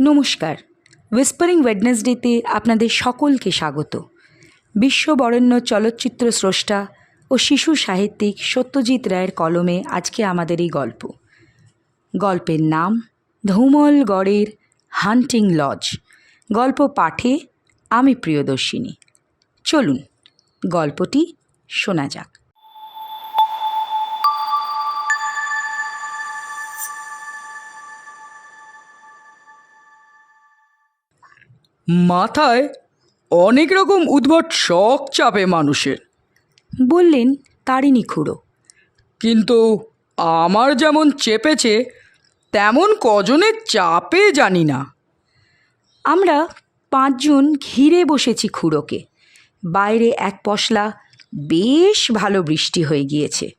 নমস্কার। উইসপারিং ওয়েডনেসডেতে আপনাদের সকলকে স্বাগত। বিশ্ববরেণ্য চলচ্চিত্র স্রষ্টা ও শিশু সাহিত্যিক সত্যজিৎ রায়ের কলমে আজকে আমাদের এই গল্প। গল্পের নাম ধৌমলগড়ের হান্টিং লজ গল্প পাঠে আমি প্রিয়দর্শিনী। চলুন, গল্পটি শোনা যাক। মাথায় অনেক রকম উদ্ভট শখ চাপে মানুষের। বললেন তারিণী খুড়ো। কিন্তু আমার যেমন চেপেছে তেমন কজনের চাপে জানি না। আমরা পাঁচজন ঘিরে বসেছি খুড়োকে। বাইরে এক পশলা বেশ ভালো বৃষ্টি হয়ে গিয়েছে।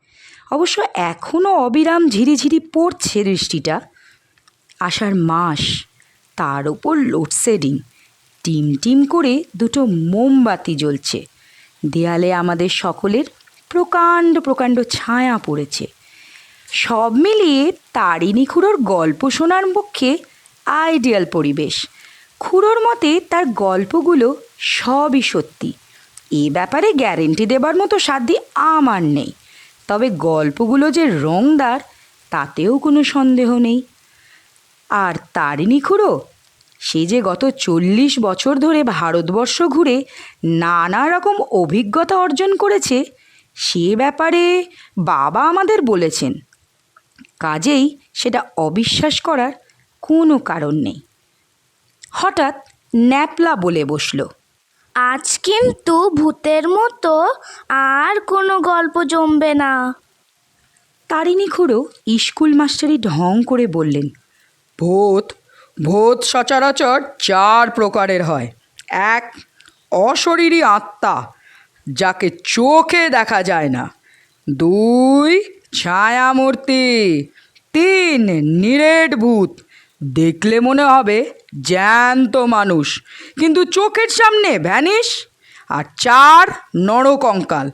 অবশ্য এখনও অবিরাম ঝিরিঝিরি পড়ছে বৃষ্টিটা আষাঢ় মাস তার ওপর লোডশেডিং টিম টিম করে দুটো মোমবাতি জ্বলছে। দেয়ালে আমাদের সকলের প্রকাণ্ড প্রকাণ্ড ছায়া পড়েছে। সব মিলিয়ে তারিণী খুড়োর গল্প শোনার পক্ষে আইডিয়াল পরিবেশ। খুড়োর মতে তার গল্পগুলো সবই সত্যি। এ ব্যাপারে গ্যারেন্টি দেবার মতো সাধ্য আমার নেই। তবে গল্পগুলো যে রংদার, তাতেও কোনো সন্দেহ নেই। আর তারিণী খুড়ো সে যে গত চল্লিশ বছর ধরে ভারতবর্ষ ঘুরে নানা রকম অভিজ্ঞতা অর্জন করেছে সে ব্যাপারে বাবা আমাদের বলেছেন। কাজেই সেটা অবিশ্বাস করার কোনো কারণ নেই। হঠাৎ ন্যাপলা বলে বসল আজ কিন্তু ভূতের মতো আর কোনো গল্প জমবে না। তারিণী খুড়ো স্কুল মাস্টারি ঢং করে বললেন ভূত ভূত সচরাচর চার প্রকারের হয়। এক, অশরীরী আত্মা, যাকে চোখে দেখা যায় না। দুই, ছায়ামূর্তি। তিন, নিরেট ভূত। দেখলে মনে হবে জ্যান্ত মানুষ, কিন্তু চোখের সামনে ভ্যানিস আর চার নরকঙ্কাল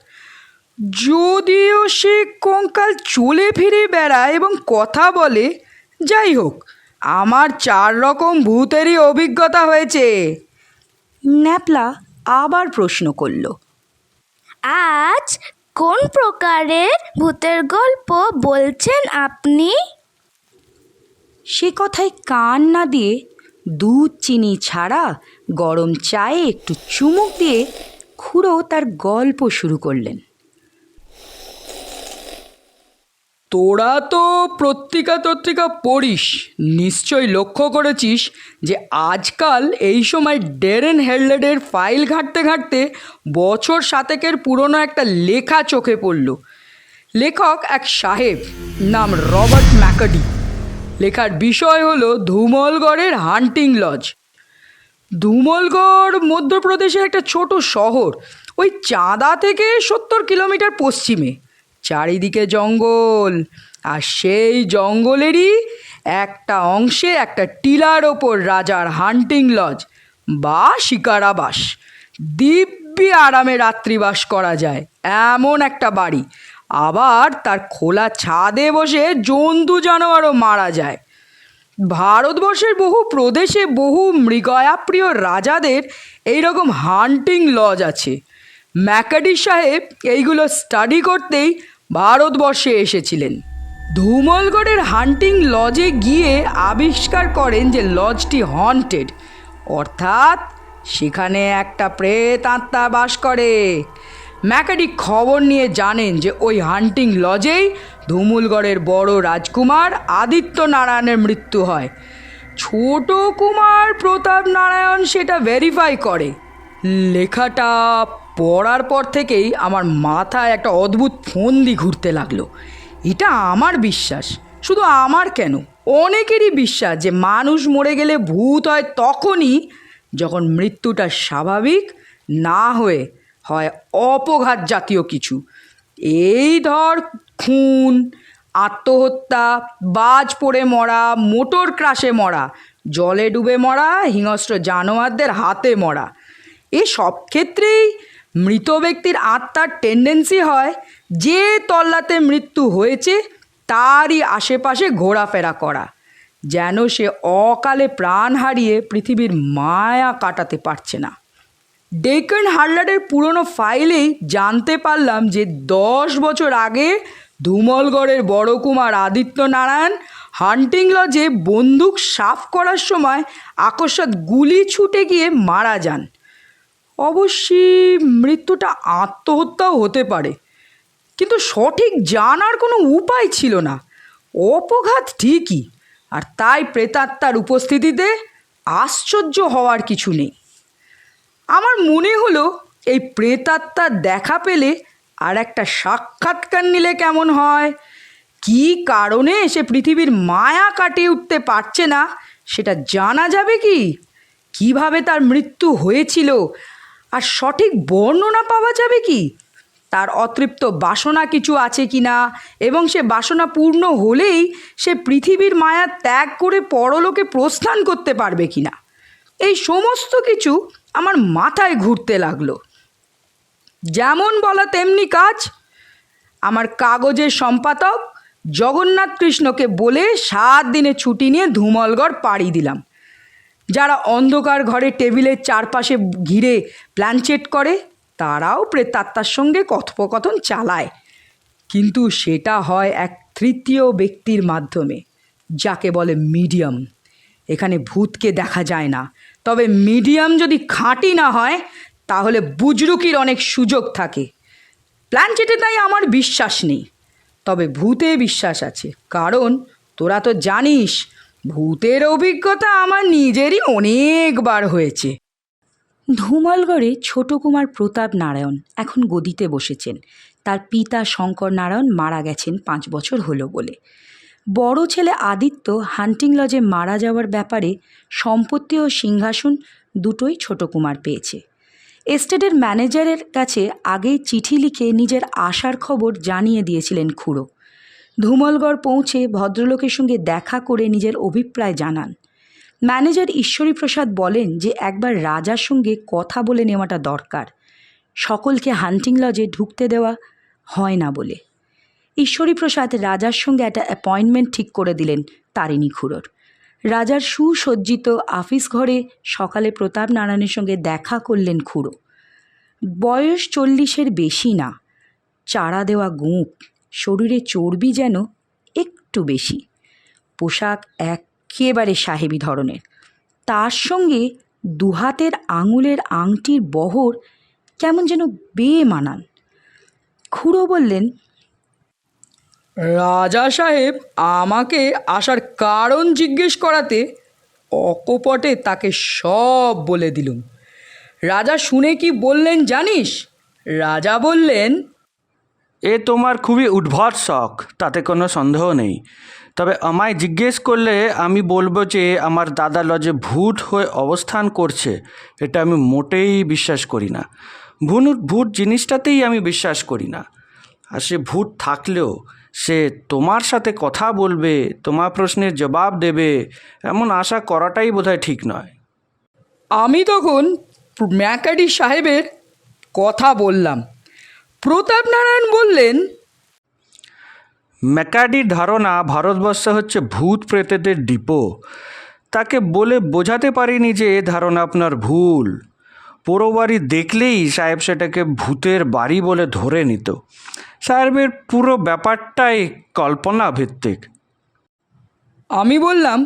যদিও সে কঙ্কাল চলে ফিরে বেড়ায় এবং কথা বলে, যাই হোক আমার চার রকম ভূতেরই অভিজ্ঞতা হয়েছে। ন্যাপলা আবার প্রশ্ন করল আজ কোন প্রকারের ভূতের গল্প বলছেন আপনি? সে কথায় কান না দিয়ে দুধ চিনি ছাড়া গরম চায়ে একটু চুমুক দিয়ে খুড়ো তার গল্প শুরু করলেন। তোরা তো পত্রিকা তত্রিকা পড়িস, নিশ্চয় লক্ষ্য করেছিস যে আজকাল এই সময় ডেরেন হেডলেডের ফাইল ঘাঁটতে ঘাঁটতে বছর সাতেকের পুরনো একটা লেখা চোখে পড়ল। লেখক এক সাহেব নাম রবার্ট ম্যাকাডি। লেখার বিষয় হলো ধুমলগড়ের হান্টিং লজ। ধুমলগড় মধ্যপ্রদেশের একটা ছোট শহর, ওই চাঁদা থেকে সত্তর কিলোমিটার পশ্চিমে। চারিদিকে জঙ্গল, আর সেই জঙ্গলেরই একটা অংশে একটা টিলার ওপর রাজার হান্টিং লজ বা শিকারাবাস। দিব্যি আরামে রাত্রিবাস করা যায়, এমন একটা বাড়ি। আবার তার খোলা ছাদে বসে জন্তু জানোয়ারও মারা যায়। ভারতবর্ষের বহু প্রদেশে বহু মৃগয়াপ্রিয় রাজাদের এইরকম হান্টিং লজ আছে। ম্যাকাডি সাহেব এইগুলো স্টাডি করতেই ভারতবর্ষে এসেছিলেন। ধুমলগড়ের হান্টিং লজে গিয়ে আবিষ্কার করেন যে লজটি হন্টেড, অর্থাৎ সেখানে একটা প্রেত আত্মা বাস করে। ম্যাকাডি খবর নিয়ে জানেন যে ওই হান্টিং লজেই ধুমুলগড়ের বড় রাজকুমার আদিত্য নারায়ণের মৃত্যু হয়। ছোট কুমার প্রতাপ নারায়ণ সেটা ভেরিফাই করে। লেখাটা পড়ার পর থেকেই আমার মাথায় একটা অদ্ভুত ফন্দি ঘুরতে লাগল। এটা আমার বিশ্বাস, শুধু আমার কেন? অনেকেরই বিশ্বাস যে মানুষ মরে গেলে ভূত হয় তখনই যখন মৃত্যুটা স্বাভাবিক না হয়ে হয় অপঘাত জাতীয় কিছু। এই ধর খুন, আত্মহত্যা, বাজ পড়ে মরা, মোটর ক্রাশে মরা, জলে ডুবে মরা, হিংস্র জানোয়ারদের হাতে মরা। এ সব ক্ষেত্রেই মৃত ব্যক্তির আত্মার টেন্ডেন্সি হয়, যে তল্লাতে মৃত্যু হয়েছে, তারই আশেপাশে ঘোরাফেরা করা, যেন সে অকালে প্রাণ হারিয়ে পৃথিবীর মায়া কাটাতে পারছে না। ডেকন হার্লারের পুরনো ফাইলেই জানতে পারলাম যে দশ বছর আগে ধুমলগড়ের বড় কুমার আদিত্য নারায়ণ হান্টিং লজে বন্দুক সাফ করার সময় আকস্মাৎ গুলি ছুটে গিয়ে মারা যান। অবশ্যই মৃত্যুটা আত্মহত্যাও হতে পারে। কিন্তু সঠিক জানার কোনো উপায় ছিল না। অপঘাত ঠিকই, আর তাই প্রেতাত্মার উপস্থিতিতে আশ্চর্য হওয়ার কিছু নেই। আমার মনে হলো, এই প্রেতাত্মার দেখা পেলে আর একটা সাক্ষাৎকার নিলে কেমন হয়? কী কারণে সে পৃথিবীর মায়া কাটিয়ে উঠতে পারছে না, সেটা জানা যাবে কি? কীভাবে তার মৃত্যু হয়েছিল? আর সঠিক বর্ণনা পাওয়া যাবে কি? তার অতৃপ্ত বাসনা কিছু আছে কি না এবং সে বাসনা পূর্ণ হলেই সে পৃথিবীর মায়া ত্যাগ করে পরলোকে প্রস্থান করতে পারবে কি না এই সমস্ত কিছু আমার মাথায় ঘুরতে লাগল। যেমন বলা তেমনি কাজ। আমার কাগজের সম্পাদক জগন্নাথ কৃষ্ণকে বলে সাত দিনে ছুটি নিয়ে ধুমলগড় পাড়ি দিলাম। যারা অন্ধকার ঘরে টেবিলের চারপাশে ঘিরে প্ল্যানচেট করে, তারাও প্রেতাত্মার সঙ্গে কথোপকথন চালায়। কিন্তু সেটা হয় এক তৃতীয় ব্যক্তির মাধ্যমে, যাকে বলে মিডিয়াম। এখানে ভূতকে দেখা যায় না। তবে মিডিয়াম যদি খাঁটি না হয়, তাহলে বুজরুকির অনেক সুযোগ থাকে। প্ল্যানচেটে তাই আমার বিশ্বাস নেই। তবে ভূতে বিশ্বাস আছে। কারণ তোরা তো জানিস ভূতের অভিজ্ঞতা আমার নিজেরই অনেকবার হয়েছে। ধুমলগড়ে ছোট কুমার প্রতাপ নারায়ণ এখন গদিতে বসেছেন। তার পিতা শঙ্কর নারায়ণ মারা গেছেন পাঁচ বছর হলো বলে। বড় ছেলে আদিত্য হান্টিং লজে মারা যাওয়ার ব্যাপারে সম্পত্তি ও সিংহাসন দুটোই ছোট কুমার পেয়েছে। এস্টেটের ম্যানেজারের কাছে আগেই চিঠি লিখে নিজের আশার খবর জানিয়ে দিয়েছিলেন খুড়ো। ধুমলগড় পৌঁছে ভদ্রলোকের সঙ্গে দেখা করে নিজের অভিপ্রায় জানান। ম্যানেজার ঈশ্বরী প্রসাদ বলেন যে একবার রাজার সঙ্গে কথা বলে নেওয়াটা দরকার। সকলকে হান্টিং লজে ঢুকতে দেওয়া হয় না বলে। ঈশ্বরী প্রসাদ রাজার সঙ্গে একটা অ্যাপয়েন্টমেন্ট ঠিক করে দিলেন তারিণী খুড়োর। রাজার সুসজ্জিত আফিস ঘরে সকালে প্রতাপ নারায়ণের সঙ্গে দেখা করলেন খুড়ো। বয়স চল্লিশের বেশি না চারা দেওয়া গোঁপ শরীরে চর্বি যেন একটু বেশি। পোশাক একেবারে সাহেবী ধরনের। তার সঙ্গে দুহাতের আঙুলের আংটির বহর কেমন যেন বেমানান। খুড়ো বললেন, রাজা সাহেব, আমাকে আসার কারণ জিজ্ঞেস করাতে অকপটে তাকে সব বলে দিলুম। রাজা শুনে কি বললেন জানিস? রাজা বললেন এ তোমার খুবই উদ্ভট শখ, তাতে কোনো সন্দেহ নেই। তবে আমায় জিজ্ঞেস করলে আমি বলব যে আমার দাদা লজে ভূত হয়ে অবস্থান করছে, এটা আমি মোটেই বিশ্বাস করি না। ভুন, ভূত জিনিসটাতেই আমি বিশ্বাস করি না। আর সে ভূত থাকলেও সে তোমার সাথে কথা বলবে, তোমার প্রশ্নের জবাব দেবে, এমন আশা করাটাই বোধহয় ঠিক নয়। আমি তখন ম্যাকাডি সাহেবের কথা বললাম। প্রতাপ নারায়ণ বললেন ম্যাকাডির ধারণা ভারতবর্ষ হচ্ছে ভূত প্রেতেদের ডিপো। তাকে বলে বোঝাতে পারিনি যে এ ধারণা আপনার ভুল। পোড়ো বাড়ি দেখলেই সাহেব সেটাকে ভূতের বাড়ি বলে ধরে নিত। সাহেবের পুরো ব্যাপারটাই কল্পনা ভিত্তিক আমি বললাম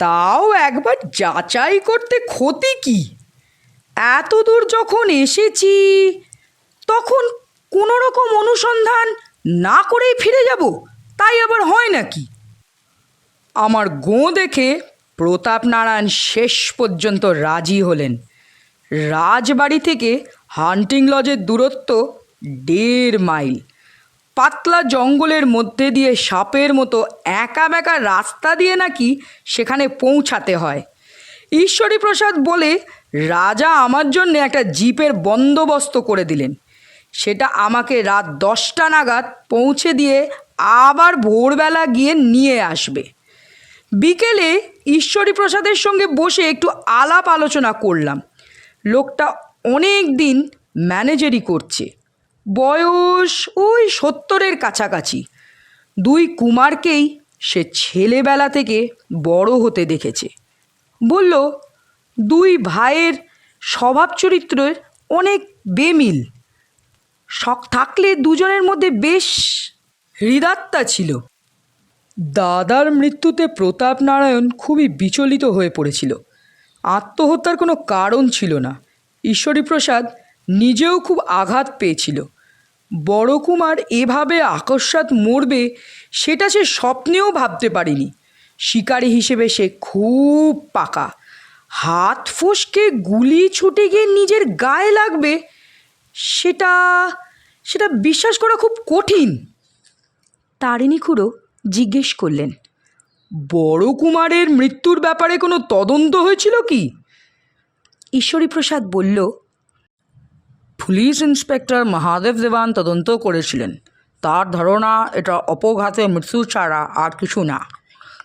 তাও একবার যাচাই করতে ক্ষতি কি? এত দূর যখন এসেছি তখন কোনো রকম অনুসন্ধান না করেই ফিরে যাব, তাই আবার হয় নাকি? আমার গোঁ দেখে প্রতাপ নারায়ণ শেষ পর্যন্ত রাজি হলেন। রাজবাড়ি থেকে হান্টিং লজের দূরত্ব দেড় মাইল। পাতলা জঙ্গলের মধ্যে দিয়ে সাপের মতো একা বেঁকা রাস্তা দিয়ে নাকি সেখানে পৌঁছাতে হয়। ঈশ্বরী প্রসাদ বলে রাজা আমার জন্য একটা জিপের বন্দোবস্ত করে দিলেন। সেটা আমাকে রাত দশটা নাগাদ পৌঁছে দিয়ে আবার ভোরবেলা গিয়ে নিয়ে আসবে। বিকেলে ঈশ্বরী প্রসাদের সঙ্গে বসে একটু আলাপ আলোচনা করলাম। লোকটা অনেক দিন ম্যানেজারই করছে। বয়স ওই সত্তরের কাছাকাছি। দুই কুমারকেই সে ছেলেবেলা থেকে বড় হতে দেখেছে। বলল, দুই ভাইয়ের স্বভাব চরিত্রের অনেক বেমিল। শখ থাকলে দুজনের মধ্যে বেশ হৃদাত্মা ছিল। দাদার মৃত্যুতে প্রতাপ নারায়ণ খুবই বিচলিত হয়ে পড়েছিল। আত্মহত্যার কোনো কারণ ছিল না। ঈশ্বরী প্রসাদ নিজেও খুব আঘাত পেয়েছিল। বড় কুমার এভাবে আকস্মাৎ মরবে, সেটা সে স্বপ্নেও ভাবতে পারেনি। শিকারী হিসেবে সে খুব পাকা। হাত ফসকে গুলি ছুটে গিয়ে নিজের গায়ে লাগবে সেটা সেটা বিশ্বাস করা খুব কঠিন। তারিণী খুড়ো জিজ্ঞেস করলেন, বড় কুমারের মৃত্যুর ব্যাপারে কোনো তদন্ত হয়েছিল কি? ঈশ্বরী প্রসাদ বলল, পুলিশ ইন্সপেক্টর মহাদেব দেবান তদন্ত করেছিলেন। তার ধারণা, এটা অপঘাতে মৃত্যু ছাড়া আর কিছু না।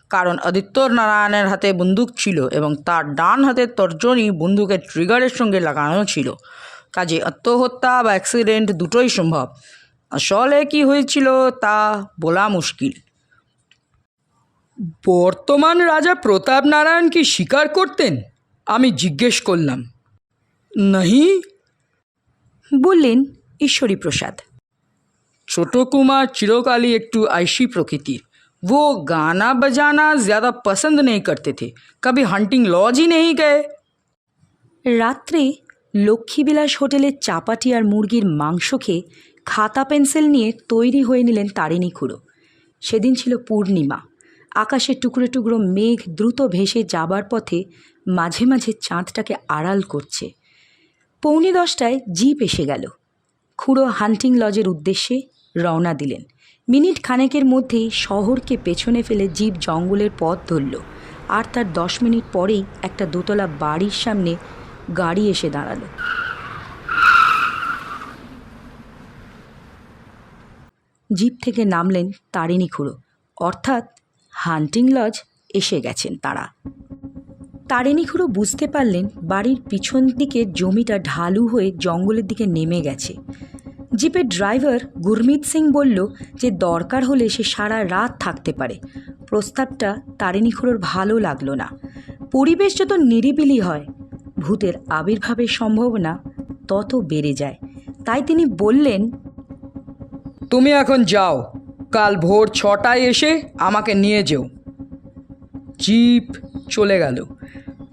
কারণ আদিত্য নারায়ণের হাতে বন্দুক ছিল এবং তার ডান হাতের তর্জনী বন্দুকের ট্রিগারের সঙ্গে লাগানো ছিল। কাজে আত্মহত্যা বা অ্যাক্সিডেন্ট দুটোই সম্ভব আসলে কি হয়েছিল তা বলা মুশকিল বর্তমান রাজা প্রতাপ নারায়ণ কি স্বীকার করতেন আমি জিজ্ঞেস করলাম নাহি বললেন ঈশ্বরী প্রসাদ ছোট কুমার চিরকালই একটু आयशी प्रकृतिर वो गाना बजाना ज़्यादा पसंद नहीं करते थे कभी हंटिंग लॉज ही नहीं गए রাত্রে লক্ষ্মীবিলাস হোটেলের চাপাটি আর মুরগির মাংস খেয়ে খাতা পেন্সিল নিয়ে তৈরি হয়ে নিলেন তারিণী খুঁড়ো। সেদিন ছিল পূর্ণিমা। আকাশে টুকরো টুকরো মেঘ দ্রুত ভেসে যাবার পথে মাঝে মাঝে চাঁদটাকে আড়াল করছে। পৌনে দশটায় জিপ এসে গেল। খুড়ো হান্টিং লজের উদ্দেশ্যে রওনা দিলেন। মিনিট খানেকের মধ্যেই শহরকে পেছনে ফেলে জিপ জঙ্গলের পথ ধরল। আর তার দশ মিনিট পরেই একটা দোতলা বাড়ির সামনে গাড়ি এসে দাঁড়াল। জিপ থেকে নামলেন তারিণী খুড়ো। অর্থাৎ হান্টিং লজ এসে গেছেন তারা। তারিণী খুড়ো বুঝতে পারলেন বাড়ির পিছন দিকে জমিটা ঢালু হয়ে জঙ্গলের দিকে নেমে গেছে। জিপের ড্রাইভার গুরমিত সিং বলল যে দরকার হলে সে সারা রাত থাকতে পারে। প্রস্তাবটা তারিণী খুড়োর ভালো লাগল না। পরিবেশ যত নিরিবিলি হয় ভূতের আবির্ভাবের সম্ভাবনা তত বেড়ে যায়। তাই তিনি বললেন, তুমি এখন যাও, কাল ভোর ছটায় এসে আমাকে নিয়ে যেও। জিপ চলে গেল।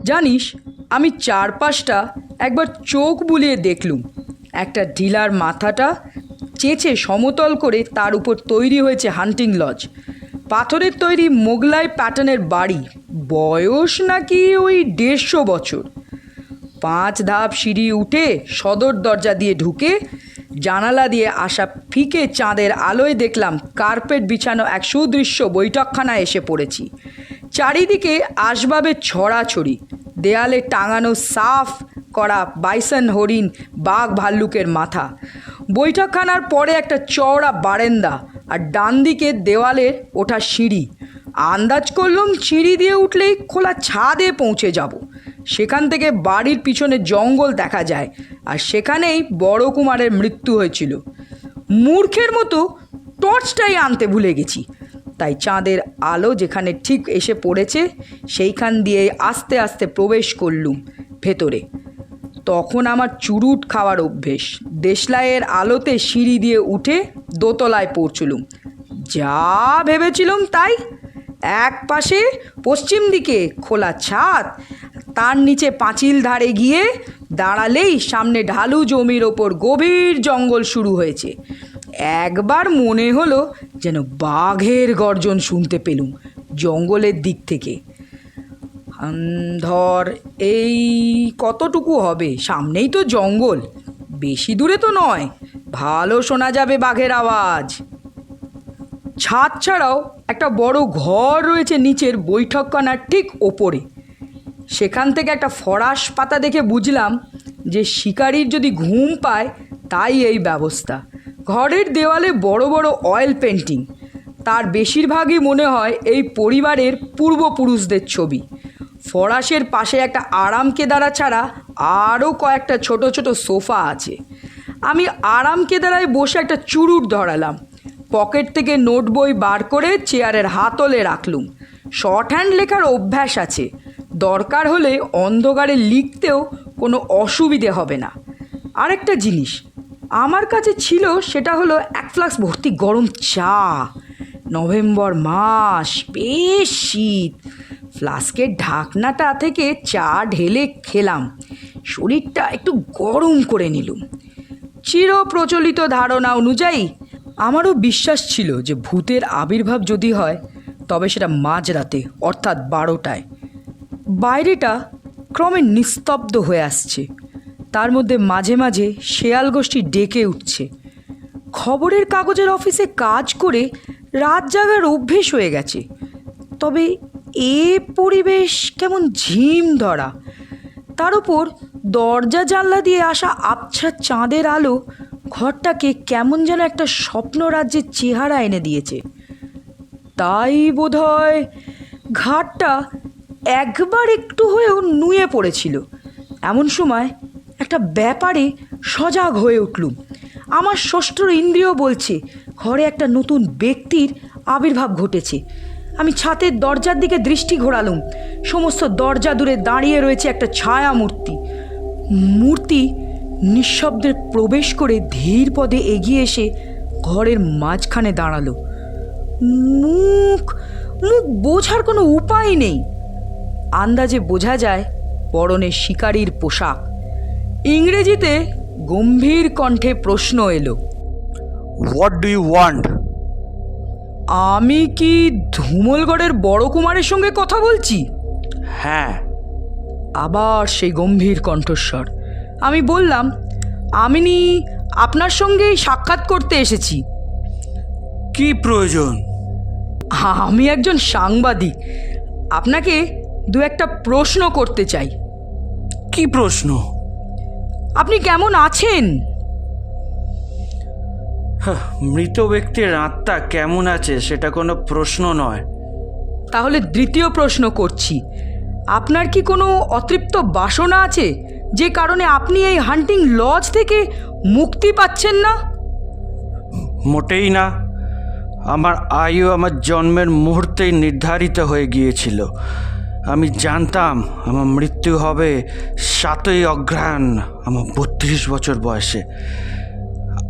জানিস, আমি চারপাশটা একবার চোখ বুলিয়ে দেখলুম। একটা ঢিলার মাথাটা চেঁচে সমতল করে তার উপর তৈরি হয়েছে হান্টিং লজ। পাথরের তৈরি মোগলাই প্যাটার্নের বাড়ি। বয়স নাকি ওই দেড়শো বছর। পাঁচ ধাপ সিঁড়ি উঠে সদর দরজা দিয়ে ঢুকে জানালা দিয়ে আসা ফিকে চাঁদের আলোয় দেখলাম কার্পেট বিছানো এক সুদৃশ্য বৈঠকখানায় এসে পড়েছি। চারিদিকে আসবাবের ছড়াছড়ি, দেয়ালে টাঙানো সাফ করা বাইসন হরিণ, বাঘ ভাল্লুকের মাথা। বৈঠকখানার পরে একটা চওড়া বারেন্দা আর ডান দিকে দেওয়ালের ওঠা সিঁড়ি। আন্দাজ করলাম সিঁড়ি দিয়ে উঠলেই খোলা ছাদে পৌঁছে যাব। সেখান থেকে বাড়ির পিছনে জঙ্গল দেখা যায় আর সেখানেই বড় কুমারের মৃত্যু হয়েছিল। মূর্খের মতো টর্চটাই আনতে ভুলে গেছি। তাই চাঁদের আলো যেখানে ঠিক এসে পড়েছে, সেইখান দিয়ে আস্তে আস্তে প্রবেশ করলুম ভেতরে। তখন আমার চুরুট খাওয়ার অভ্যেস। দেশলাইয়ের আলোতে সিঁড়ি দিয়ে উঠে দোতলায় পৌঁছলুম। যা ভেবেছিলাম তাই। এক পাশে পশ্চিম দিকে খোলা ছাদ তার নিচে পাঁচিল ধারে গিয়ে দাঁড়ালেই সামনে ঢালু জমির ওপর গভীর জঙ্গল শুরু হয়েছে। একবার মনে হলো যেন বাঘের গর্জন শুনতে পেলুম জঙ্গলের দিক থেকে। ধর এই কতটুকু হবে? সামনেই তো জঙ্গল, বেশি দূরে তো নয়। ভালো শোনা যাবে বাঘের আওয়াজ। ছাদ ছাড়াও একটা বড় ঘর রয়েছে নিচের বৈঠকখানার ঠিক ওপরে। সেখান থেকে একটা ফরাস পাতা দেখে বুঝলাম যে শিকারির যদি ঘুম পায়, তাই এই ব্যবস্থা। ঘরের দেওয়ালে বড় বড় অয়েল পেন্টিং তার বেশিরভাগই মনে হয় এই পরিবারের পূর্বপুরুষদের ছবি। ফরাসের পাশে একটা আরাম কেদারা ছাড়া আরও কয়েকটা ছোট ছোট সোফা আছে। আমি আরাম কেদারায় বসে একটা চুরুট ধরালাম। পকেট থেকে নোট বই বার করে চেয়ারের হাতলে রাখলুম। শর্ট হ্যান্ড লেখার অভ্যাস আছে। দরকার হলে অন্ধকারে লিখতেও কোনো অসুবিধে হবে না। আরেকটা জিনিস, আমার কাছে ছিল সেটা হলো এক ফ্লাক্স ভর্তি গরম চা। নভেম্বর মাস, বেশ শীত। ফ্লাস্কের ঢাকনাটা থেকে চা ঢেলে খেলাম। শরীরটা একটু গরম করে নিলুম। চির প্রচলিত ধারণা অনুযায়ী আমারও বিশ্বাস ছিল যে ভূতের আবির্ভাব যদি হয়, তবে সেটা মাঝরাতে, অর্থাৎ বারোটায়। বাইরেটা ক্রমে নিস্তব্ধ হয়ে আসছে। তার মধ্যে মাঝে মাঝে শেয়াল গোষ্ঠী ডেকে উঠছে। খবরের কাগজের অফিসে কাজ করে রাত জাগার অভ্যেস হয়ে গেছে। তবে এ পরিবেশ কেমন ঝিম ধরা। তার উপর দরজা জানলা দিয়ে আসা আবছা চাঁদের আলো ঘরটাকে কেমন যেন একটা স্বপ্ন রাজ্যের চেহারা এনে দিয়েছে। তাই বোধহয় ঘাটটা একবার একটু হয়েও নুয়ে পড়েছিল। এমন সময় একটা ব্যাপারে সজাগ হয়ে উঠলুম। আমার ষষ্ঠ ইন্দ্রিয় বলছে, ঘরে একটা নতুন ব্যক্তির আবির্ভাব ঘটেছে। আমি ছাতের দরজার দিকে দৃষ্টি ঘোরালুম। সমস্ত দরজা দূরে দাঁড়িয়ে রয়েছে একটা ছায়া মূর্তি মূর্তি নিঃশব্দে প্রবেশ করে ধীর পদে এগিয়ে এসে ঘরের মাঝখানে দাঁড়াল। মুখ মুখ বোঝার কোনো উপায় নেই। আন্দাজে বোঝা যায় পরনে শিকারীর পোশাক। ইংরেজিতে গম্ভীর কণ্ঠে প্রশ্ন এলো হোয়াট ডু ইউ ওয়ান্ট আমি কি ধুমলগড়ের বড় কুমারের সঙ্গে কথা বলছি? হ্যাঁ। আবার সেই গম্ভীর কণ্ঠস্বর। আমি বললাম আমি নি আপনার সঙ্গেই সাক্ষাৎ করতে এসেছি। কি প্রয়োজন? আমি একজন সাংবাদিক। আপনাকে দু একটা প্রশ্ন করতে চাই। কি প্রশ্ন? আপনি কেমন আছেন? মৃত ব্যক্তির আত্মা কেমন আছে সেটা কোনো প্রশ্ন নয়। তাহলে দ্বিতীয় প্রশ্ন করছি। আপনার কি কোনো অতৃপ্ত বাসনা আছে যে কারণে আপনি এই হান্টিং লজ থেকে মুক্তি পাচ্ছেন না? মোটেই না। আমার আয়ু আমার জন্মের মুহূর্তেই নির্ধারিত হয়ে গিয়েছিল। আমি জানতাম আমার মৃত্যু হবে সাতই অঘ্রাণ আমার বত্রিশ বছর বয়সে।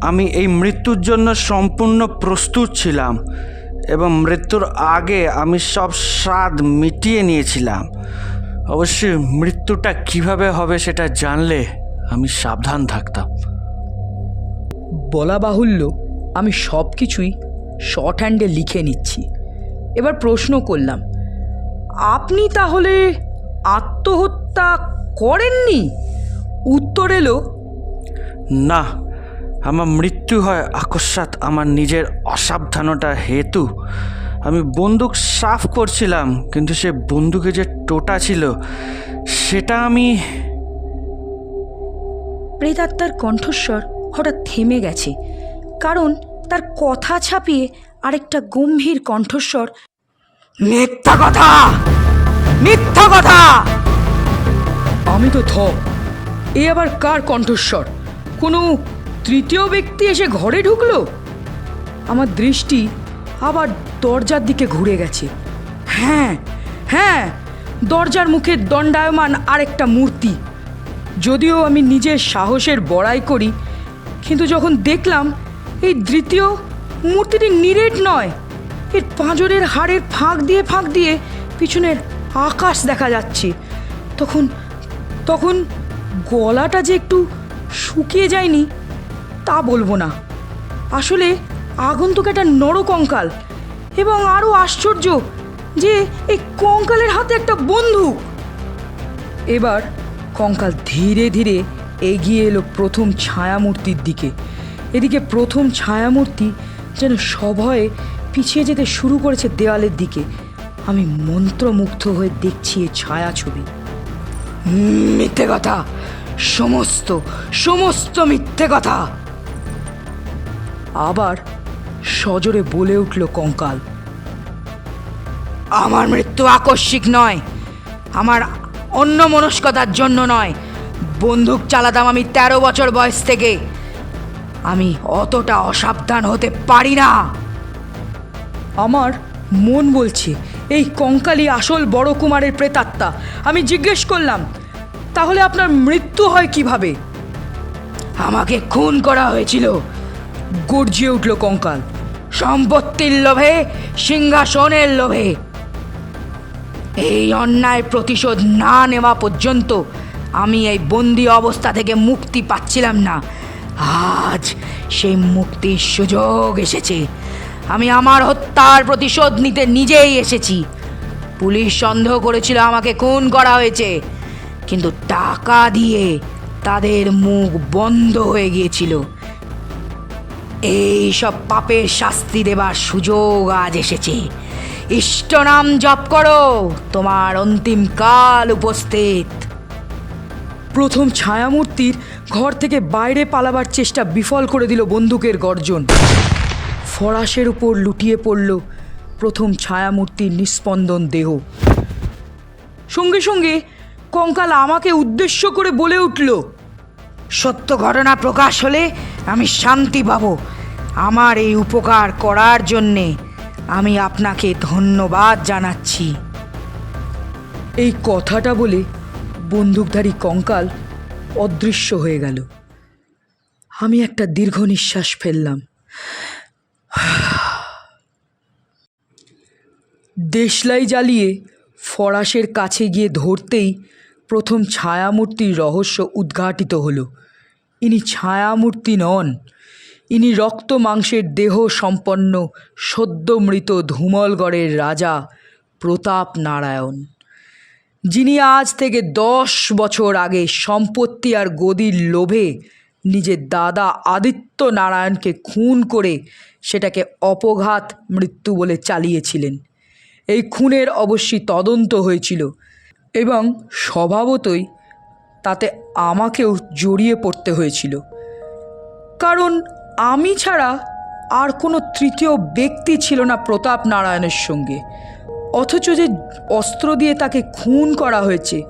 আমি এই মৃত্যুর জন্য সম্পূর্ণ প্রস্তুত ছিলাম এবং মৃত্যুর আগে আমি সব স্বাদ মিটিয়ে নিয়েছিলাম। অবশ্যই মৃত্যুটা কীভাবে হবে সেটা জানলে আমি সাবধান থাকতাম। বলা বাহুল্য, আমি সব কিছুই শর্ট হ্যান্ডে লিখে নিচ্ছি। এবার প্রশ্ন করলাম আপনি তাহলে আত্মহত্যা করেননি? উত্তর এলো, না, আমার মৃত্যু হয় আকস্মাৎ আমার নিজের অসাবধানতার হেতু। আমি বন্দুক সাফ করছিলাম, কিন্তু সে বন্দুকে যে টোটা ছিল, সেটা আমি প্রেতাত্মার কণ্ঠস্বর হঠাৎ থেমে গেছে, কারণ তার কথা ছাপিয়ে আরেকটা গম্ভীর কণ্ঠস্বর মিথ্যা কথা! মিথ্যা কথা! আমি তো থ এ আবার কার কণ্ঠস্বর? কোনো তৃতীয় ব্যক্তি এসে ঘরে ঢুকলো? আমার দৃষ্টি আবার দরজার দিকে ঘুরে গেছে। হ্যাঁ হ্যাঁ দরজার মুখে দণ্ডায়মান আরেকটা মূর্তি। যদিও আমি নিজের সাহসের বড়াই করি, কিন্তু যখন দেখলাম এই দ্বিতীয় মূর্তিটি নিরেট নয় এর পাঁজরের হাড়ের ফাঁক দিয়ে ফাঁক দিয়ে পিছনের আকাশ দেখা যাচ্ছে। তখন তখন গলাটা যে একটু শুকিয়ে যায়নি, তা বলব না। আসলে আগন্তুক একটা নরকঙ্কাল এবং আরও আশ্চর্য যে এই কঙ্কালের হাতে একটা বন্দুক। এবার কঙ্কাল ধীরে ধীরে এগিয়ে এলো প্রথম ছায়ামূর্তির দিকে। এদিকে প্রথম ছায়ামূর্তি যেন সভয়ে পিছিয়ে যেতে শুরু করেছে দেওয়ালের দিকে। আমি মন্ত্রমুগ্ধ হয়ে দেখছি এই ছায়া ছবি মিথ্যে কথা! সমস্ত সমস্ত মিথ্যে কথা! আবার সজোরে বলে উঠল কঙ্কাল। আমার মৃত্যু আকস্মিক নয়। আমার অন্য মনস্কতার জন্য নয়। বন্দুক চালাতাম আমি তেরো বছর বয়স থেকে। আমি অতটা অসাবধান হতে পারি না। আমার মন বলছে, এই কঙ্কালি আসল বড় কুমারের প্রেতাত্মা। আমি জিজ্ঞেস করলাম, তাহলে আপনার মৃত্যু হয় কীভাবে? আমাকে খুন করা হয়েছিল। গর্জিয়ে উঠল কঙ্কাল। সম্পত্তির লোভে, সিংহাসনের লোভে। এই অন্যায় প্রতিশোধ না নেওয়া পর্যন্ত আমি এই বন্দি অবস্থা থেকে মুক্তি পাচ্ছিলাম না। আজ সেই মুক্তির সুযোগ এসেছে। আমি আমার হত্যার প্রতিশোধ নিতে নিজেই এসেছি। পুলিশ সন্দেহ করেছিল আমাকে খুন করা হয়েছে। কিন্তু টাকা দিয়ে তাদের মুখ বন্ধ হয়ে গিয়েছিল। এই সব পাপের শাস্তি দেবার সুযোগ আজ এসেছে। ইষ্ট নাম জপ করো, তোমার অন্তিম কাল উপস্থিত। প্রথম ছায়ামূর্তির ঘর থেকে বাইরে পালাবার চেষ্টা বিফল করে দিল বন্দুকের গর্জন। ফরাসের উপর লুটিয়ে পড়ল প্রথম ছায়ামূর্তির নিস্পন্দন দেহ। সঙ্গে সঙ্গে কঙ্কাল আমাকে উদ্দেশ্য করে বলে উঠল, সত্য ঘটনা প্রকাশ হলে আমি শান্তি পাব। আমার এই উপকার করার জন্যে আমি আপনাকে ধন্যবাদ জানাচ্ছি এই কথাটা বলে বন্দুকধারী কঙ্কাল অদৃশ্য হয়ে গেল। আমি একটা দীর্ঘ নিঃশ্বাস ফেললাম। দেশলাই জ্বালিয়ে ফরাসের কাছে গিয়ে ধরতেই প্রথম ছায়ামূর্তির রহস্য উদ্ঘাটিত হলো। ইনি ছায়ামূর্তি নন, ইনি রক্ত মাংসের দেহ সম্পন্ন সদ্য মৃত ধুমলগড়ের রাজা প্রতাপ নারায়ণ, যিনি আজ থেকে দশ বছর আগে সম্পত্তি আর গদির লোভে নিজের দাদা আদিত্য নারায়ণকে খুন করে সেটাকে অপঘাত মৃত্যু বলে চালিয়েছিলেন। এই খুনের অবশ্যই তদন্ত হয়েছিল এবং স্বভাবতই তাতে আমাকেও জড়িয়ে পড়তে হয়েছিল। কারণ আমি ছাড়া আর কোনো তৃতীয় ব্যক্তি ছিল না প্রতাপ নারায়ণের সঙ্গে। অথচ যে অস্ত্র দিয়ে তাকে খুন করা হয়েছে,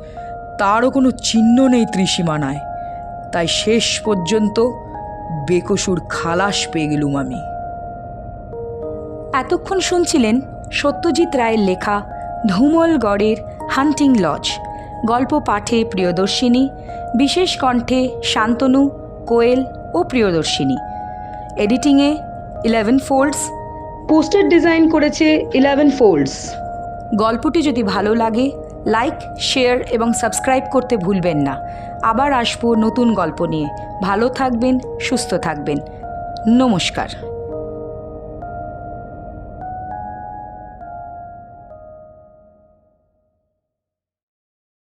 তারও কোনো চিহ্ন নেই ত্রিসীমানায়। তাই শেষ পর্যন্ত বেকসুর খালাস পেয়ে গেলুম আমি। এতক্ষণ শুনছিলেন সত্যজিৎ রায়ের লেখা ধুমলগড়ের হান্টিং লজ। গল্প পাঠে প্রিয়দর্শিনী, বিশেষ কণ্ঠে শান্তনু, কোয়েল ও প্রিয়দর্শিনী। এডিটিংয়ে ইলেভেন ফোল্ডস। পোস্টার ডিজাইন করেছে ইলেভেন ফোল্ডস। গল্পটি যদি ভালো লাগে লাইক শেয়ার এবং সাবস্ক্রাইব করতে ভুলবেন না। আবার আসব নতুন গল্প নিয়ে। ভালো থাকবেন, সুস্থ থাকবেন। নমস্কার।